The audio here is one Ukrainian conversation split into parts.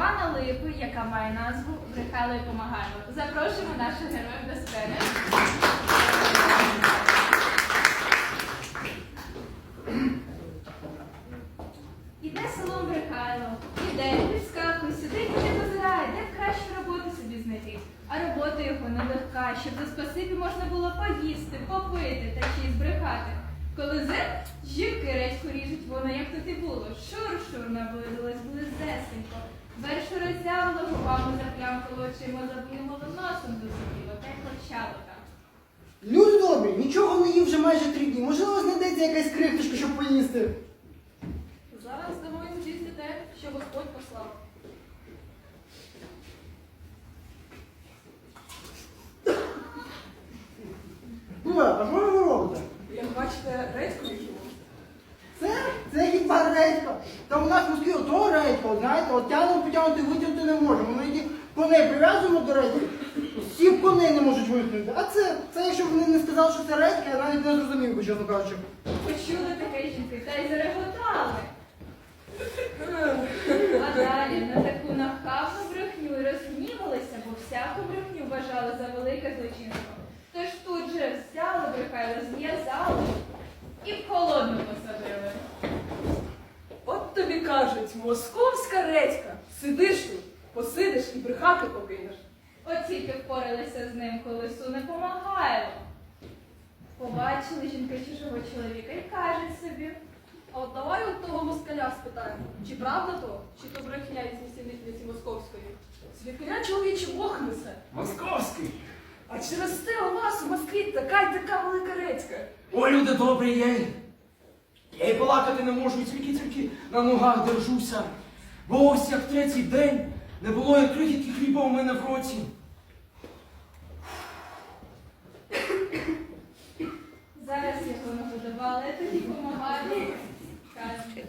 Івана Липи, яка має назву Брехало і помагаємо. Запрошуємо наших героїв до сцени. Іде селом Брехайло, іде, підскакує, сидить і не позирає, де б кращу роботу собі знайти. А робота його нелегка, щоб за спасибі можна було поїсти, попити та ще й збрехати. Коли зир, жінки редьку ріжуть, воно як тут і було. Шур-шур наблизилась близесенько. Вершу роззявило, губами заплямкало очима, заблимало носом засиділо, та й клочало так. Люди добрі, нічого не їв вже майже три дні. Можливо, знайдеться якась крихточка, щоб поїсти. Зараз їм з'їсти те, що Господь послав. Ну, а що ви робите? Як бачите, редьку хіба редька. Та у нас Москві ото редька, знаєте, от потягнути, витягнути не можемо. Ми ті коней прив'язуємо до редьки, всі коней не можуть витягнути. А це, це якщо вони не сказали, що це редька, я навіть не зрозумів би, чесно кажучи. Почули таке жінки, та й зареготали. А далі на таку нахабну брехню і розгнівалися, бо всяку брехню вважали за велике злочинство. Тож тут же взяли брехайло, зв'язали і в холодну посадили. От тобі кажуть, московська редька. Сидиш тут, посидиш і брехати покинеш. От тільки впоралися з ним, коли су не помагайло. Побачили жінки чужого чоловіка і кажуть собі. А от давай у того москаля спитаємо, чи правда то, чи то брехня із місцевниці московської. Звідкиля чоловічий Бог несе. Московський. А через те у вас у Москві така й така велика редька. О, люди добрі, я й. Я й балакати не можу, тільки-тільки на ногах держуся. Бо ось як третій день не було як крихітки хліба у мене в роті. Зараз його нагодували, а тоді помагали. Кажуть.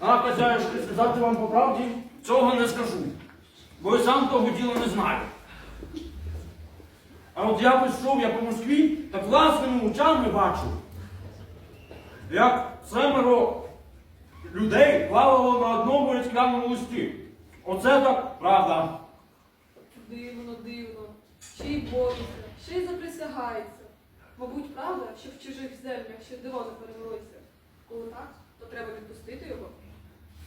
А, хазяюшки, сказати вам по правді, цього не скажу. Бо я сам того діла не знаю. А от я йшов я по Москві, так власними очами бачу, як семеро людей плавало на одному листі. Оце так правда. Дивно, дивно. Ще й боїться, ще й заприсягається. Мабуть, правда, що в чужих землях ще диво не перевелися. Коли так, то треба відпустити його.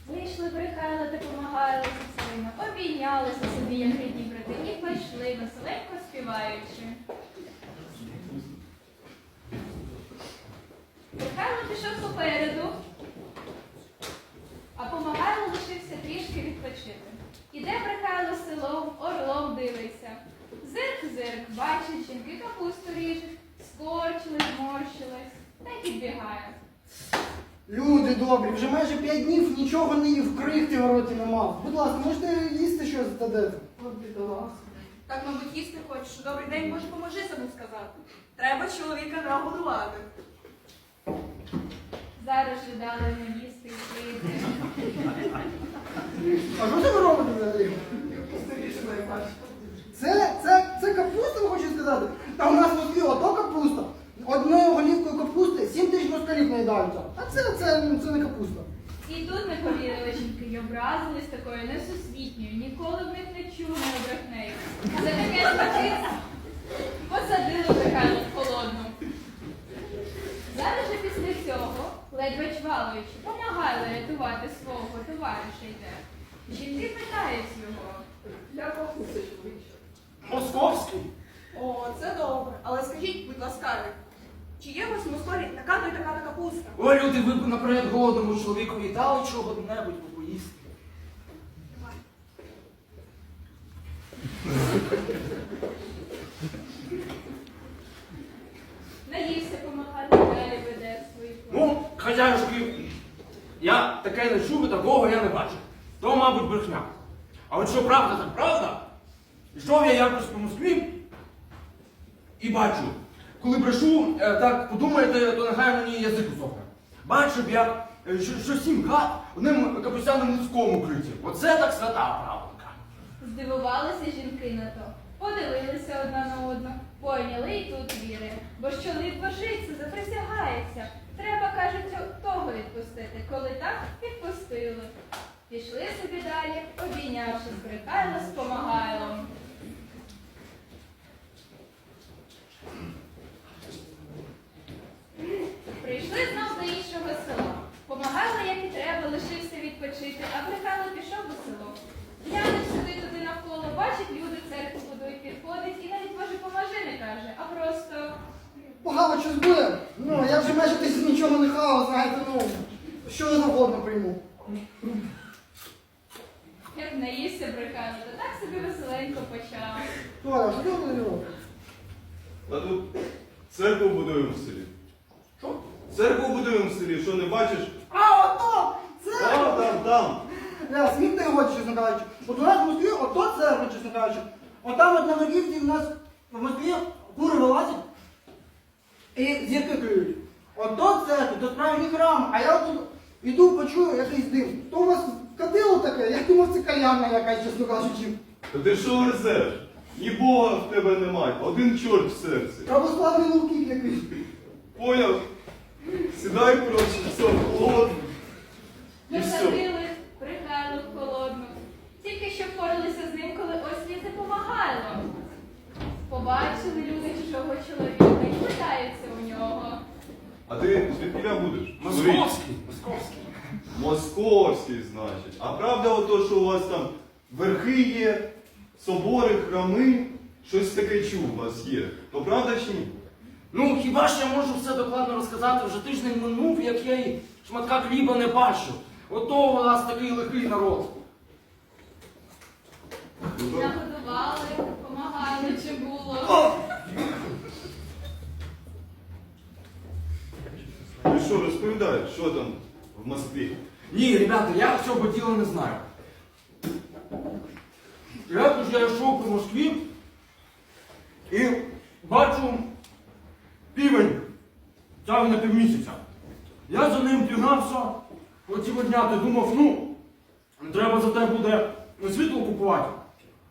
Вийшли брехайло та помагали сина, обійнялися собі, як рідні брати, і пішли веселенько співаючи. Брехайло пішов попереду, а помагайло лишився трішки відпочити. Іде брехайло селом, орлом дивиться. Зирк-зирк, бачить, жінки капусту ріжуть, скорчились, зморщились, та й підбігає. Люди добрі, вже майже п'ять днів нічого не їв, крихти в роті не мав. Будь ласка, можете їсти щось дадете? От бідолаха. Так, мабуть, їсти хочеш. Добрий день, може, поможи саму сказати. Треба чоловіка нагодувати. Зараз же дали не їсти і пити. А що це ви робите взагалі? Це, це, це капуста, ви хочете сказати? Та у нас в Москві ото капуста. Одною голівкою капусти 7 тисяч москалів наїдаються. А це, це, це не капуста. І тут не повірили жінки й образились такою несусвітньою, ніколи в них не чули брехнею. За таке смачиться посадили брехайло в холодну. Зараз же після цього, ледве чвалуючи, помагали рятувати свого товариша йде. Жінки питають його. Для покуси, чоловіче. Московський? О, це добре. Але скажіть, будь ласка, чи є у вас в Москві така то й така то капуста? О, люди, ви б наперед голодному чоловікові дали чого-небудь поїсти. Наївся помагати, далі веде свої. Ну, хазяюшки, я таке не чув, і такого я не бачив. То, мабуть, брехня. А от що правда, так правда? Йшов я якось по Москві і бачу, коли брешу, е, так подумаєте, то нехай мені язик усохне. Бачив, як е, що, що сім хат одним капустяним листком укриті. Оце так свята правдка. Здивувалися жінки на то, подивилися одна на одну, пойняли і тут віри. Бо ж чоловік божиться, заприсягається. Треба, кажуть, того відпустити. Коли так, відпустили. Пішли собі далі, Михайло з Помагайлом. Прийшли знов до іншого села. Помагайло, як і треба, лишився відпочити, а Михайло пішов у село. Глянув сюди туди навколо, бачить, люди церкву будують, підходить і навіть Боже поможи не каже, а просто Погано щось буде. Ну, я вже майже тисяч нічого не хавав, знаєте, ну, що завгодно прийму. як наївся брехано, то так собі веселенько почав. Толя, що ти робиш? А тут церкву будуємо в селі. Що? Церкву будуємо в селі, що не бачиш? Там. Я сміх не годі, чесно кажучи. От у нас в Москві ото церква, чесно кажучи. Отам от на Ногівці в нас в Москві кури вилазять і зірки клюють. Ото церква, то справжній храм, а я тут іду, почую якийсь дим. То у вас кадило таке, я думав, це кальянна якась, чесно кажучи. Та ти що везеш? Ні Бога в тебе немає, один чорт в серці. Православний луків якийсь. Поняв? Сідай, коротше, все, холодно. І все. Посадили Михайло в холодну. Тільки що впоралися з ним, коли ось він допомагало. Побачили люди чужого чоловіка і питаються у нього. А ти будеш? Московський, московський. Московський, значить. А правда ото, що у вас там верхи є, собори, храми, щось таке чув у вас є. То правда чи ні? Ну, хіба ж я можу все докладно розказати? Вже тиждень минув, як я й шматка хліба не бачу. Ото у нас такий лихий народ. Нагодували, допомагали, чи було. Що, розповідаєш, що там в Москві? Ні, ребята, я цього діла не знаю. Якось я йшов по Москві і бачу півень тягне півмісяця. Я за ним тягнався, хотів одняти, думав, ну, треба за те буде світло купувати.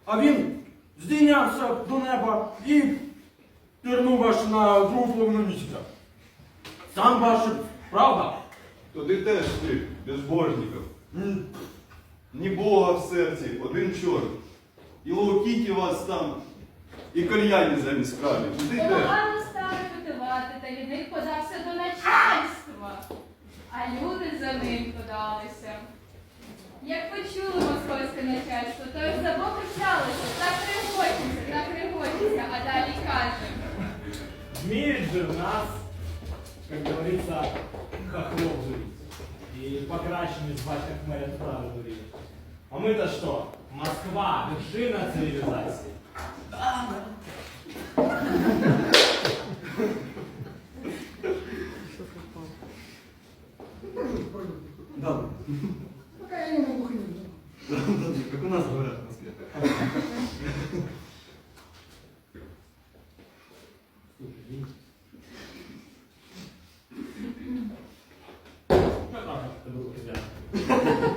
А він здійнявся до неба і пірнув аж на другу половину місяця. Сам бачив, правда? То ти теж ти, безбожників. Ні Бога в серці, один чорт. І ловкіті вас там, і кальяні замість краві. Ти теж. Помагали стали питувати, та від них подався до начальства. А люди за ним подалися. Як почули московське начальство, то й за боку взялися, так регочеться, так регочеться, а далі каже. Умеет же в нас, как говорится, хохлов жить. И покращенный звать как мэрия тоже дурить. А мы-то что? Москва, вершина цивилизации. Да.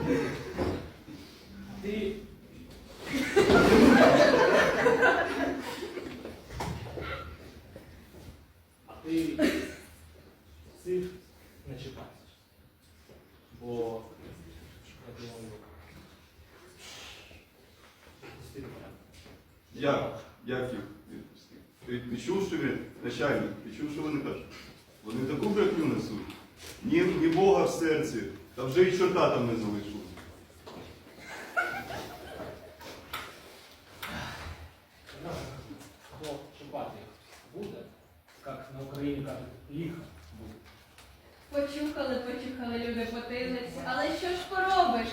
Ребята. А ти цих не чіпайся. Бо я думаю, пусти мене. Як? Як їх відпустити? Ти, ти чув, що він начальник? Ти що вони кажуть? Вони таку брехню несуть. Ні, ні Бога в серці, та вже і чорта там не залишилось. Як на Україні кажуть, їх буде. Почухали, почухали люди потилиці, але що ж поробиш?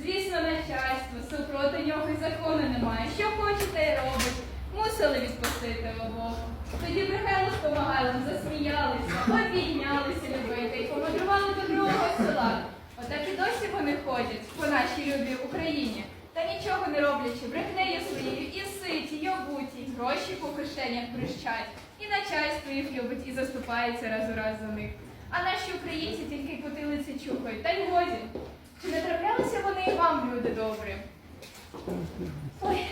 Звісно, начальство, супроти нього й закону немає. Що хоче, те й робить. Мусили відпустити обох. Тоді Михайло з Помагайлом засміялися, обійнялися любити і помадрували до другого села. Отак і досі вони ходять по нашій любій Україні. Та нічого не роблячи, брехнею своєю і ситі, й обуті, й гроші по кишенях прищать, І начальство їх любить і заступається раз у раз за них. А наші українці тільки потилиці чухають, та й годі. Чи не траплялися вони і вам, люди добрі? Ой,